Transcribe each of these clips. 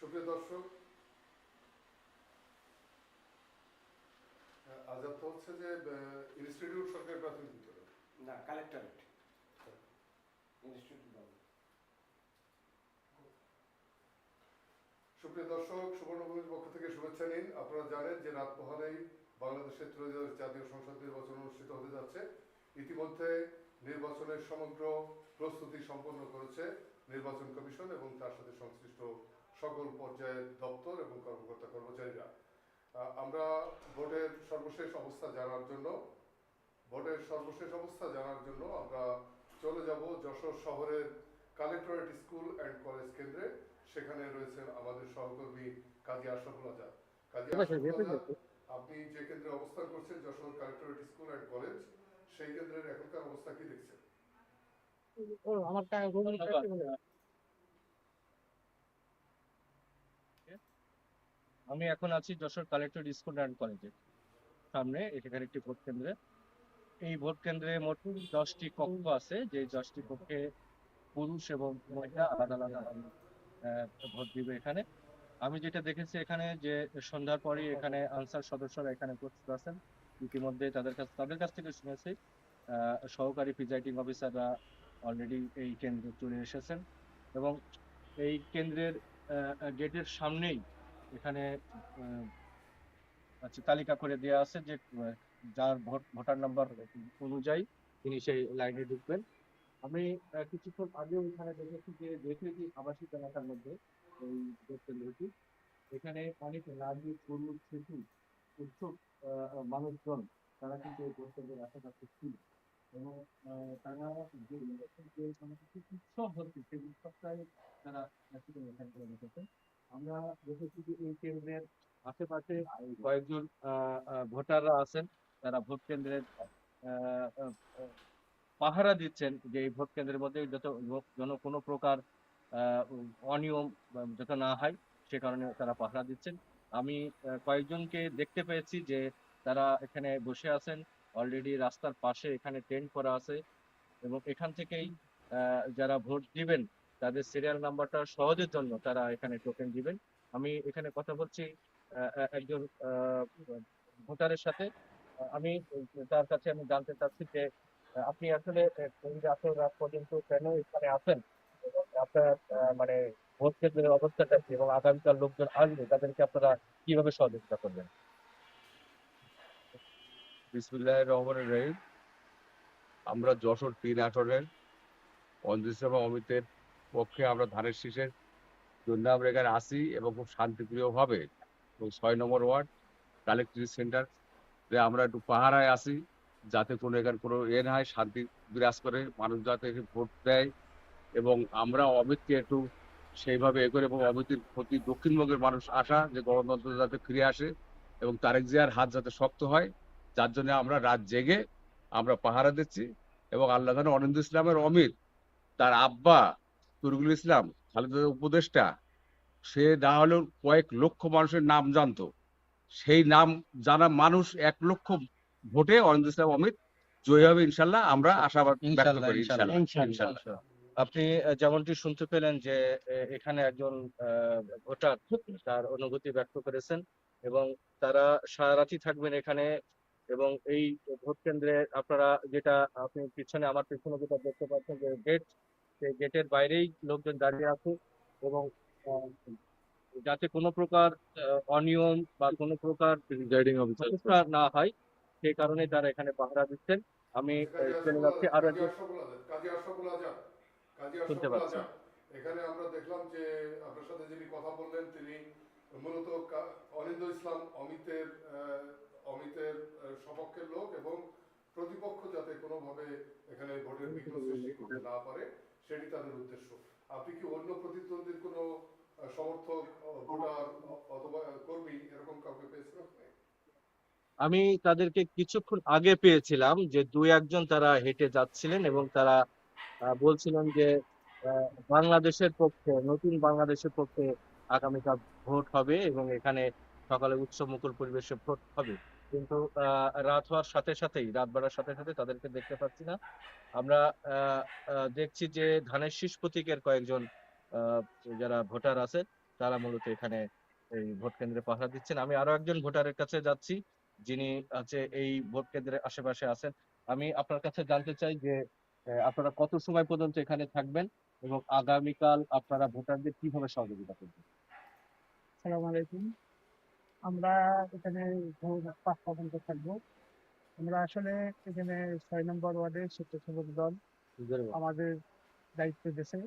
সুপ্রিয় দর্শক আজাদ তো হচ্ছে যে ইনস্টিটিউট সরকারি প্রাথমিক বিদ্যালয়। না কালেক্টরেট ইনস্টিটিউট সুপ্রিয় দর্শক সুবর্ণভূমির পক্ষ থেকে শুভেচ্ছা নিন। আপনারা জানেন যে রাত পোহালেই বাংলাদেশের ত্রয়োদশ জাতীয় সংসদ নির্বাচন অনুষ্ঠিত হতে যাচ্ছে। ইতিমধ্যে নির্বাচনের সমগ্র প্রস্তুতি সম্পন্ন করেছে নির্বাচন কমিশন এবং তার সাথে সংশ্লিষ্ট সকল পর্যায়ের দপ্তর এবং কর্মকর্তা কর্মচারীরা। আমরা ভোটের সর্বশেষ অবস্থা জানার জন্য ভোটের সর্বশেষ অবস্থা জানার জন্য আমরা চলে যাব যশোর শহরের কালেক্টরেট স্কুল অ্যান্ড কলেজ কেন্দ্রে। সেখানে রয়েছেন আমাদের সহকর্মী কাজী আশরাফুল আজাদ। কাজী আশরাফুল আপনি যে কেন্দ্রে অবস্থান করছেন Jessore collectorate school and college সেই কেন্দ্রের এখনকার অবস্থা কি দেখছেন? ও আমার আমি এখন আছি যশোর কালেক্টর স্কুল অ্যান্ড কলেজে। সামনে এখানে একটি ভোট কেন্দ্রে। এই ভোট কেন্দ্রে মোট দশটি কক্ষ আছে যে দশটি কক্ষে পুরুষ এবং মহিলা আলাদা আলাদা ভোট দিবে এখানে। আমি যেটা দেখেছি এখানে যে সন্ধ্যার পরই এখানে আনসার সদস্যরা এখানে উপস্থিত আছেন। ইতিমধ্যে তাদের কাছ তাদের কাছ থেকে শুনেছি সহকারী প্রিজাইডিং অফিসাররা অলরেডি এই কেন্দ্রে চলে এসেছেন। এবং এই কেন্দ্রের গেটের সামনেই এখানে আচ্ছা তালিকা করে দেওয়া আছে যে যার ভোট ভোটার নাম্বার অনুযায়ী তিনি সেই লাইনে ঢুকবেন। আমি কিছুক্ষণ আগেও এখানে দেখেছি যে দেখেছি আবাসিক এলাকার মধ্যে এই কেন্দ্রটি এখানে অনেক নারী পুরুষ শিশু আহ, মানুষজন তারা কিন্তু এই ভোট কেন্দ্রের আশেপাশে ছিল। এবং তারা যে উৎসব হচ্ছে সেই উৎসবটাই তারা এখানে আমরা দেখেছি যে এই কেন্দ্রের আশেপাশে কয়েকজন ভোটাররা আছেন তারা ভোট কেন্দ্রের পাহারা দিচ্ছেন যে এই ভোট কেন্দ্রের মধ্যে যত যেন কোনো প্রকার অনিয়ম যাতে না হয় সে কারণে তারা পাহারা দিচ্ছেন। আমি কয়েকজনকে দেখতে পেয়েছি যে তারা এখানে বসে আছেন অলরেডি রাস্তার পাশে এখানে টেন্ট করা আছে এবং এখান থেকেই যারা ভোট দিবেন তাদের সিরিয়াল নাম্বারটা সহজের জন্য তারা এখানে টোকেন দিবেন। আমি এখানে কথা বলছি একজন ভোটারের সাথে। আমি তার কাছে আমি জানতে চাচ্ছি যে আপনি আসলে রাতের রাত পর্যন্ত কেন এখানে আসেন আপনার মানে ভোট কেন্দ্রের অবস্থাটা কি? এবং আগামীকাল লোকজন আসবে, তাদেরকে আপনারা কীভাবে সহযোগিতা করবেন? বিসমুল্লাহ রহমানের রহিম। আমরা যশোর তিন আসনের অঞ্জুসভা অমিতের পক্ষে আমরা ধানের শীষের জন্য আমরা এখানে আসি এবং খুব শান্তিপ্রিয়ভাবে ছয় নম্বর ওয়ার্ড কালেক্টরি সেন্টার আমরা একটু পাহারায় আসি যাতে কোনো এখানে কোনো এ না হয়, শান্তি বিরাজ করে, মানুষ যাতে ভোট দেয় এবং আমরা অমিতকে একটু সেইভাবে এ করে এবং অমিতের প্রতি দক্ষিণবঙ্গের মানুষ আশা যে গণতন্ত্র যাতে ফিরে আসে এবং তারেক জিয়ার হাত যাতে শক্ত হয়, যার জন্য আমরা রাত জেগে আমরা পাহারা দিচ্ছি এবং আল্লাহ খান অনিন্দ ইসলামের অমিত, তার আব্বা তুরগুল ইসলাম খালেদার উপদেষ্টা সে না হলেও কয়েক লক্ষ মানুষের নাম জানতো। সেই নাম জানা মানুষ এক লক্ষ ভোটে অনিন্দ ইসলাম অমিত জয়ী হবে ইনশাল্লাহ আমরা আশাবাদ ব্যক্ত করি ইনশাল্লাহ, ইনশাল্লাহ। ইনশাল্লাহ আপনি যেমনটি শুনতে পেলেন যে এখানে একজন ভোটার তার অনুভূতি ব্যক্ত করেছেন এবং তারা সারা রাতই থাকবেন এখানে এবং এই ভোট কেন্দ্রে আপনারা যেটা আপনি পিছনে আমার পিছনে যেটা দেখতে পাচ্ছেন যে গেট সেই গেটের বাইরেই লোকজন দাঁড়িয়ে আছে এবং যাতে কোনো প্রকার অনিয়ম বা কোনো প্রকার না হয় সেই কারণে তারা এখানে পাহারা দিচ্ছেন। আমি চলে যাচ্ছি আরও একজন। কাজী আশরাফুল আজাদ কাজী শুনতে পাচ্ছি। এখানে আমরা দেখলাম যে আপনার সাথে যিনি কথা বললেন তিনি মূলত অনিন্দ ইসলাম অমিতের আহ, অমিতের সপক্ষের লোক এবং প্রতিপক্ষ যাতে কোনোভাবে এখানে ভোটের বিঘ্ন সৃষ্টি করতে না পারে। সেটি তাদের উদ্দেশ্য। আপনি কি অন্য প্রতিদ্বন্দ্বীর কোনো সমর্থক ভোটার অথবা কর্মী এরকম কাউকে পেয়েছেন আপনি? আমি তাদেরকে কিছুক্ষণ আগে পেয়েছিলাম যে দুই একজন তারা হেঁটে যাচ্ছিলেন এবং তারা বলছিলেন যে বাংলাদেশের পক্ষে, নতুন বাংলাদেশের পক্ষে আগামীকাল ভোট হবে এবং এখানে সকালে উৎসব মুখর পরিবেশে ভোট হবে। কিন্তু রাত হওয়ার সাথে সাথেই, রাত বাড়ার সাথে সাথে তাদেরকে দেখতে পাচ্ছি না। আমরা দেখছি যে ধানের শীষ প্রতীকের কয়েকজন যারা ভোটার আছে, তারা মূলত এখানে এই ভোট কেন্দ্রে পাহারা দিচ্ছেন। আমি আরও একজন ভোটারের কাছে যাচ্ছি, যিনি আছে এই ভোট কেন্দ্রের আশেপাশে আছেন। আমি আপনার কাছে জানতে চাই যে আপনারা কত সময় পর্যন্ত এখানে থাকবেন এবং আগামীকাল আপনারা ভোটারদের কীভাবে সহযোগিতা করবেন? আলাইকুম। আমরা এখানে ভোর পাঁচটা পর্যন্ত থাকব। আমরা আসলে এখানে ছয় নম্বর ওয়ার্ডের স্বেচ্ছাসেবক দল। আমাদের দায়িত্ব দিয়েছে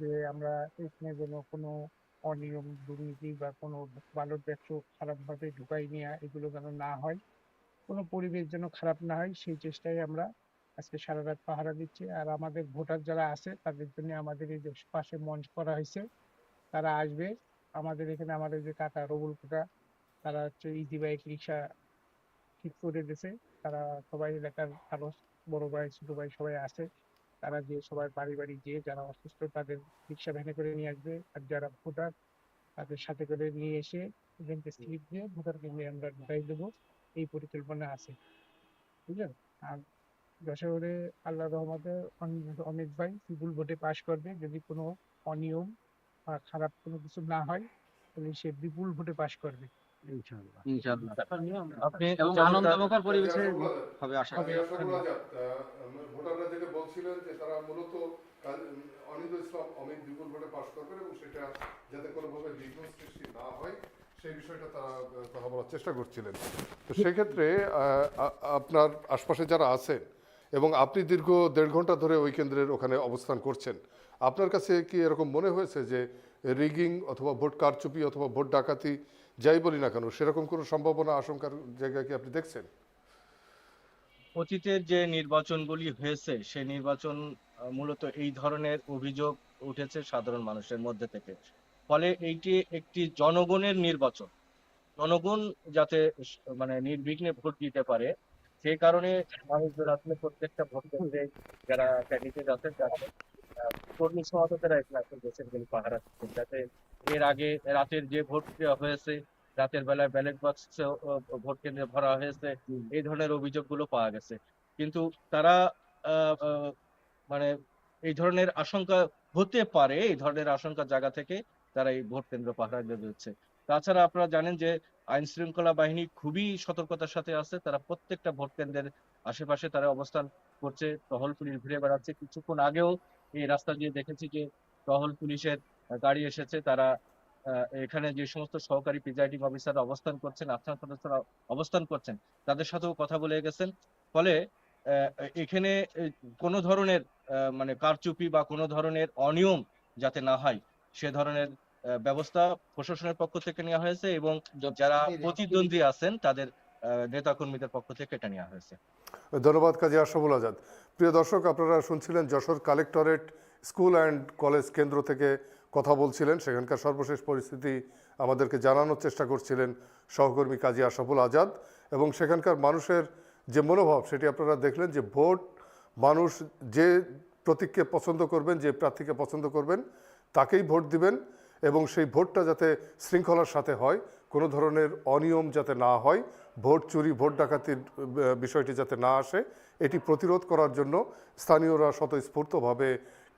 যে আমরা এখানে যেন কোনো অনিয়ম দুর্নীতি বা কোনো বালট বাক্স খারাপভাবে ঢুকাই নেওয়া এগুলো যেন না হয় কোনো পরিবেশ যেন খারাপ না হয় সেই চেষ্টায় আমরা আজকে সারা রাত পাহারা দিচ্ছি। আর আমাদের ভোটার যারা আছে তাদের জন্য আমাদের এই যে পাশে মঞ্চ করা হয়েছে তারা আসবে। আমাদের এখানে আমাদের যে কাকা রবুল কাকা তারা হচ্ছে ইজি বাইক রিক্সা ঠিক করে দিয়েছে তারা সবাই এলাকার আরও বড় ভাই, ছোট ভাই সবাই আছে তারা যে সবাই বাড়ি বাড়ি গিয়ে যারা অসুস্থ, তাদের রিক্সা ভ্যানে করে নিয়ে আসবে। আর যারা ভোটার, তাদের সাথে করে নিয়ে এসে এজেন্টকে স্লিপ দিয়ে ভোটার কেন্দ্রে আমরা ঢুকাই দেবো। এই পরিকল্পনা আছে। বুঝলেন? আর যশোরে আল্লাহ রহমতে অনেক ভাই বিপুল ভোটে পাশ করবে। যদি কোনো অনিয়ম বা খারাপ কোনো কিছু না হয়, তাহলে সে বিপুল ভোটে পাশ করবে। ইনশাআল্লাহ। আপনি এবং আনন্দমুখর পরিবেশে হবে আশা করি। আশরাফুল আজাদ, আহ, ভোটাররা যেটা বলছিলেন যে তারা মূলত কাজী ইসলাম অমিত বিপুল ভোটে পাশ করবেন এবং সেটা যাতে কোনোভাবে বিঘ্ন সৃষ্টি না হয় সেই বিষয়টা তারা কথা বলার চেষ্টা করছিলেন। তো সেক্ষেত্রে আহ, আপনার আশপাশে যারা আছেন এবং আপনি দীর্ঘ দেড় ঘণ্টা ধরে ওই কেন্দ্রের ওখানে অবস্থান করছেন আপনার কাছে কি এরকম মনে হয়েছে যে রিগিং অথবা ভোট কারচুপি অথবা ভোট ডাকাতি যাই বলি না কেন সেরকম কোনো সম্ভাবনা আশঙ্কার জায়গা কি আপনি দেখছেন? অতীতের যে নির্বাচনগুলি হয়েছে সেই নির্বাচন মূলত এই ধরনের অভিযোগ উঠেছে সাধারণ মানুষের মধ্যে থেকে। ফলে এইটি একটি জনগণের নির্বাচন। জনগণ যাতে মানে নির্বিঘ্নে ভোট দিতে পারে সেই কারণে মানুষজন আসলে প্রত্যেকটা ভোট কেন্দ্রে যারা ক্যান্ডিডেট আছেন আহ, কর্মী সমর্থকেরা এখানে গেলে পাহারা যাতে এর আগে রাতের যে ভোট দেওয়া হয়েছে রাতের বেলায় ব্যালট বাক্স ভোট কেন্দ্রে ভরা হয়েছে এই ধরনের অভিযোগগুলো পাওয়া গেছে। কিন্তু তারা মানে এই ধরনের আশঙ্কা হতে পারে এই ধরনের আশঙ্কার জায়গা থেকে তারা এই ভোট কেন্দ্র পাহারা দিয়ে দিচ্ছে। তাছাড়া আপনারা জানেন যে আইন শৃঙ্খলা বাহিনী খুবই সতর্কতার সাথে আছে তারা প্রত্যেকটা ভোট কেন্দ্রের আশেপাশে তারা অবস্থান করছে টহল পুলিশ ঘুরে বেড়াচ্ছে। কিছুক্ষণ আগেও এই রাস্তা দিয়ে দেখেছি যে টহল পুলিশের গাড়ি এসেছে। তারা এখানে যে সমস্ত সহকারী প্রিজাইডিং অফিসার অবস্থান করছেন আফসার সদস্যরা অবস্থান করছেন তাদের সাথেও কথা বলে গেছেন। ফলে এখানে কোনো ধরনের মানে কারচুপি বা কোনো ধরনের অনিয়ম যাতে না হয় সে ধরনের ব্যবস্থা প্রশাসনের পক্ষ থেকে নেওয়া হয়েছে এবং যারা প্রতিদ্বন্দ্বী আছেন তাদের নেতা কর্মীদের পক্ষ থেকে এটা নেওয়া হয়েছে। ধন্যবাদ, কাজী আশরাফুল আজাদ। প্রিয় দর্শক, আপনারা শুনছিলেন Jessore collectorate school and college কেন্দ্র থেকে কথা বলছিলেন। সেখানকার সর্বশেষ পরিস্থিতি আমাদেরকে জানানোর চেষ্টা করছিলেন সহকর্মী কাজী আশরাফুল আজাদ এবং সেখানকার মানুষের যে মনোভাব, সেটি আপনারা দেখলেন যে ভোট মানুষ যে প্রতীককে পছন্দ করবেন, যে প্রার্থীকে পছন্দ করবেন, তাকেই ভোট দিবেন এবং সেই ভোটটা যাতে শৃঙ্খলার সাথে হয় কোনো ধরনের অনিয়ম যাতে না হয়, ভোট চুরি, ভোট ডাকাতির বিষয়টি যাতে না আসে, এটি প্রতিরোধ করার জন্য স্থানীয়রা স্বতঃস্ফূর্তভাবে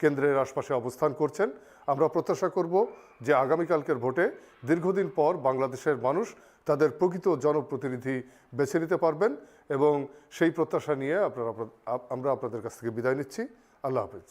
কেন্দ্রের আশপাশে অবস্থান করছেন। আমরা প্রত্যাশা করব যে আগামীকালকের ভোটে দীর্ঘদিন পর বাংলাদেশের মানুষ তাদের প্রকৃত জনপ্রতিনিধি বেছে নিতে পারবেন এবং সেই প্রত্যাশা নিয়ে আপনারা আমরা আপনাদের কাছ থেকে বিদায় নিচ্ছি। আল্লাহ হাফিজ।